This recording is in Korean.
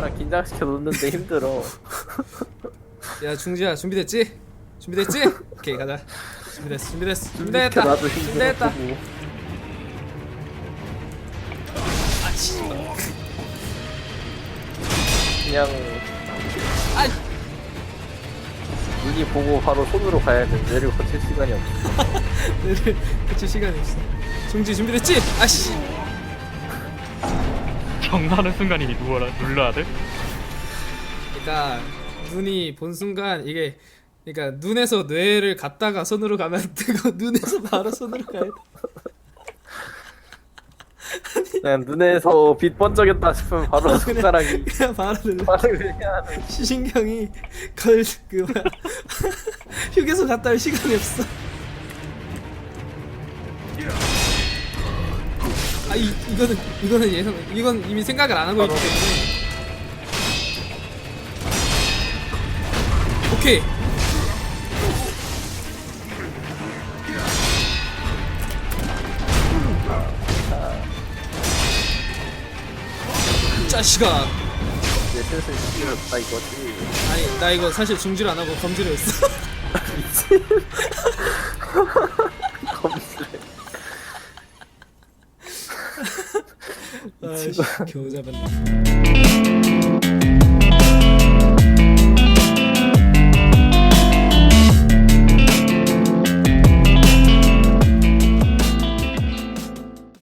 긴장시켜 놓는데 힘들어. 야 중지야 준비됐지? 준비됐지? 오케이 가자 준비됐어 준비됐어 준비됐다 나도 힘들어. 준비됐다 보고. 아씨 그냥 아 눈이 보고 바로 손으로 가야 돼. 뇌를 거칠 시간이 없어. 내를 그칠 시간이 없어 중지 준비됐지? 아씨 정하는 순간 이 누워라 눌러야 돼? 그러니까 눈이 본 순간 이게 그러니까 눈에서 뇌를 갔다가 손으로 가면 안 되고 눈에서 바로 손으로 가야 돼 그냥 눈에서 빛 번쩍였다 싶으면 바로 손가락이 그냥 바로 눌러 해야 하는. 시신경이 걸그 뭐야 휴게소 갔다 올 시간이 없어 아 이, 이거는 이거는 예상 이건 이미 생각을 안 하고 있기 때문에. 오케이. 짜식아. 이제 슬슬 시기였다 이거지. 아니 나 이거 사실 중지를 안 하고 검지를 했어 So it's.